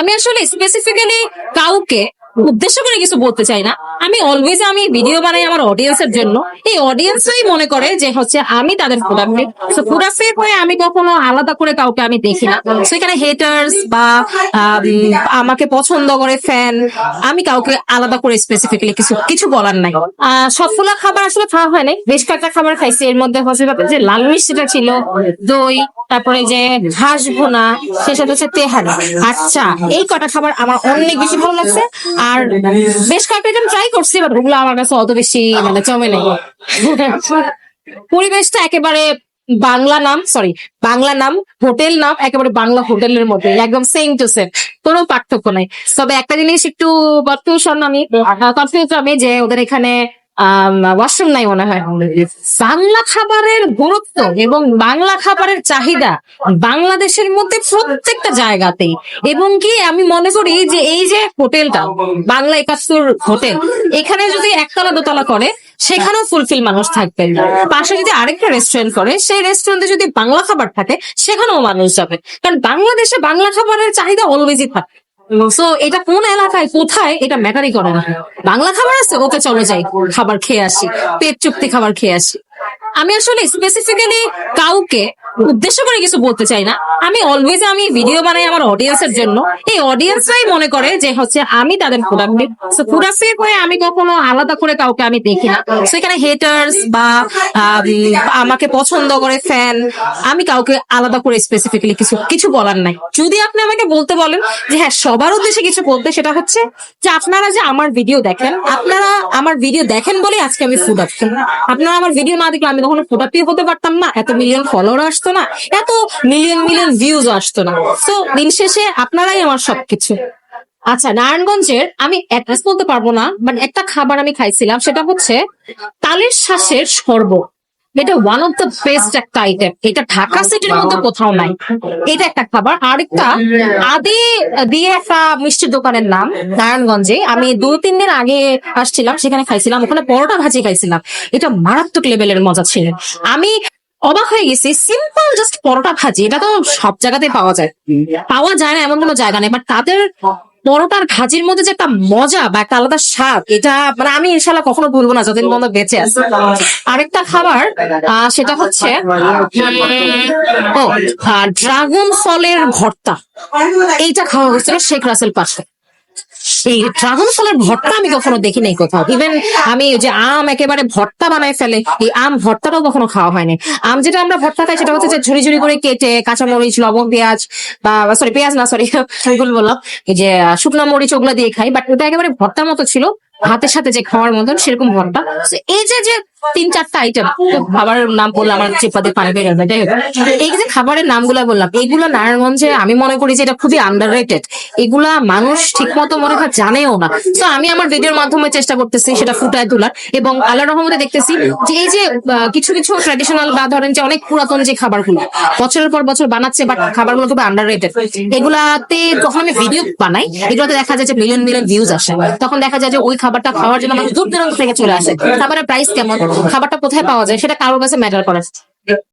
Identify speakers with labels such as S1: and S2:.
S1: আমি আসলে স্পেসিফিক্যালি কাউকে উদ্দেশ্য করে কিছু বলতে চাই না। আমি অলওয়েজ আমি ভিডিও বানাই আমার অডিয়েন্সের জন্য। এই অডিয়েন্সরাই মনে করে যে হচ্ছে আমি তাদের ফটোগ্রাফি করে আমি কখনো আলাদা করে কাউকে আমি দেখি না। তো এখানে হেটার্স বা আমাকে পছন্দ করে ফ্যান আমি কাউকে আলাদা করে স্পেসিফিক্যালি কিছু কিছু বলার নাই। সবগুলা খাবার আসলে খাওয়া হয় নাই। বেশ কয়েকটা খাবার খাইছি। এর মধ্যে হচ্ছে যে লাল মিষ্টিটা ছিল, দই, তারপরে যে ঘাস ভোনা সে সাথে হচ্ছে তেহারি। আচ্ছা এই কটা খাবার আমার অনেক বেশি ভালো লাগছে। আর বেশ কয়েকটা আইটেম ট্রাই করছি বাট ওগুলো আমার কাছে অত বেশি মানে জমে নেই। পরিবেশটা একেবারে বাংলা নাম সরি বাংলা নাম হোটেল নাম একেবারে বাংলা হোটেলের মধ্যে একদম সেম টু সেম কোনো পার্থক্য নাই। তবে একটা জিনিস একটু কনফিউশন আমি কনফিউজ আমি যে ওদের এখানে ওয়াশরুম নাই মনে হয়। বাংলা খাবারের গুরুত্ব এবং বাংলা খাবারের চাহিদা বাংলাদেশের মধ্যে প্রত্যেকটা জায়গাতেই। এবং কি আমি মনে করি যে এই যে হোটেলটা, বাংলা একাত্তর হোটেল, এখানে যদি একতলা দোতলা করে, সেখানেও ফুলফিল মানুষ থাকবে। পাশে যদি আরেকটা রেস্টুরেন্ট করে, সেই রেস্টুরেন্টে যদি বাংলা খাবার থাকে, সেখানেও মানুষ যাবে। কারণ বাংলাদেশে বাংলা খাবারের চাহিদা অলওয়েজই থাকে। সো এটা কোন এলাকায়, কোথায়, এটা ম্যাটারই করে না। বাংলা খাবার আছে, ওকে চলে যাই, খাবার খেয়ে আসি। পেট চুক্তি খাবার খেয়ে আসি। আমি আসলে স্পেসিফিক্যালি কাউকে উদ্দেশ্য করে কিছু বলতে চাই না। আমি অলওয়েজ আমি ভিডিও বানাই আমার অডিয়েন্সের জন্য। এই অডিয়েন্সরাই মনে করে যে হচ্ছে আমি তাদের করে আমি কখনো আলাদা করে কাউকে আমি দেখি না। সো এখানে হেটার্স বা আমাকে পছন্দ করে ফ্যান আমি কাউকে আলাদা করে স্পেসিফিক্যালি কিছু কিছু বলার নাই। যদি আপনি আমাকে বলতে বলেন যে হ্যাঁ সবার উদ্দেশ্যে কিছু বলতে, সেটা হচ্ছে যে আপনারা যে আমার ভিডিও দেখেন, আপনারা আমার ভিডিও দেখেন বলে আজকে আমি ফুড আপনারা আমার ভিডিও না দেখলে আমি কখনো ফুড হতে পারতাম না। এত মিলিয়ন ফলোয়ার আসতো না, এত মিলিয়ন মিলিয়ন ভিউজ আসতো না। তো দিন শেষে আপনারাই আমার সবকিছু। আচ্ছা নারায়ণগঞ্জের আমি অ্যাড্রেস বলতে পারব না বাট একটা খাবার আমি খাইছিলাম, সেটা হচ্ছে তালের শ্বাসের শরবত। এটা ওয়ান অফ দ্য বেস্ট একটা আইটেম এটা ঢাকা সিটির মধ্যে কোথাও নাই। এটা একটা খাবার। আরেকটা, আদি দিয়ে একটা মিষ্টির দোকানের নাম, নারায়ণগঞ্জে। আমি দু তিন দিন আগে আসছিলাম, সেখানে খাইছিলাম। ওখানে পরোটা ভাজি খাইছিলাম। এটা মারাত্মক লেভেলের মজা ছিল। আমি অবাক হয়ে গেছি। সিম্পল জাস্ট পরোটা ভাজি, এটা তো সব জায়গাতে পাওয়া যায়। পাওয়া যায় না এমন কোনো জায়গা নেই বাট তাদের পরোটার ভাজির মধ্যে যে একটা মজা বা একটা আলাদা স্বাদ, এটা মানে আমি ইনশাল্লাহ কখনো ভুলবো না, যতদিন পর্যন্ত বেঁচে আছে। আরেকটা খাবার সেটা হচ্ছে, ও ড্রাগন ফলের ভর্তা। এইটা খাওয়া হচ্ছিল শেখ রাসেল পাশে। এই ড্রাগন ফলের ভর্তা আমি কখনো দেখি নাই কোথাও। ইভেন আমি যে আম একেবারে ভর্তা বানায় ফেলে, এই আম ভর্তাটাও কখনো খাওয়া হয়নি। আম যেটা আমরা ভর্তা খাই সেটা হচ্ছে যে ঝুড়ি ঝুড়ি করে কেটে কাঁচামরিচ, লবণ, পেঁয়াজ বা সরি পেঁয়াজ না সরি ভুল বললাম। যে শুকনো মরিচ ওগুলা দিয়ে খাই বাট ওটা একেবারে ভর্তার মতো ছিল। ভাতের সাথে যে খাওয়ার মতন সেরকম ভর্তা। এই যে যে তিন চারটা আইটেম খাবারের নাম বললাম, আমার চেপাতে পানি বের হবে, যাই হোক। এই যে খাবারের নামগুলা বললাম এগুলো নারায়ণগঞ্জে আমি মনে করি যে এটা খুবই আন্ডার রেটেড এগুলা মানুষ ঠিক মতো মনে হয় জানেও না। তো আমি আমার ভিডিওর মাধ্যমে চেষ্টা করতেছি সেটা ফুটায় তোলার এবং আল্লাহ রহমতে দেখতেছি যে এই যে কিছু কিছু ট্র্যাডিশনাল বা ধরেন যে অনেক পুরাতন যে খাবারগুলো, বছরের পর বছর বানাচ্ছে বাট খাবারগুলো খুবই আন্ডার রেটেড এগুলাতে যখন আমি ভিডিও বানাই, এগুলোতে দেখা যায় যে মিলিয়ন মিলিয়ন ভিউজ আসে। তখন দেখা যায় যে ওই খাবারটা খাওয়ার জন্য মানুষ দূর দূরান্ত থেকে চলে আসে। খাবারের প্রাইস কেমন? খাবারটা কোথায় পাওয়া যায়? সেটা কারোর কাছে ম্যাটার করে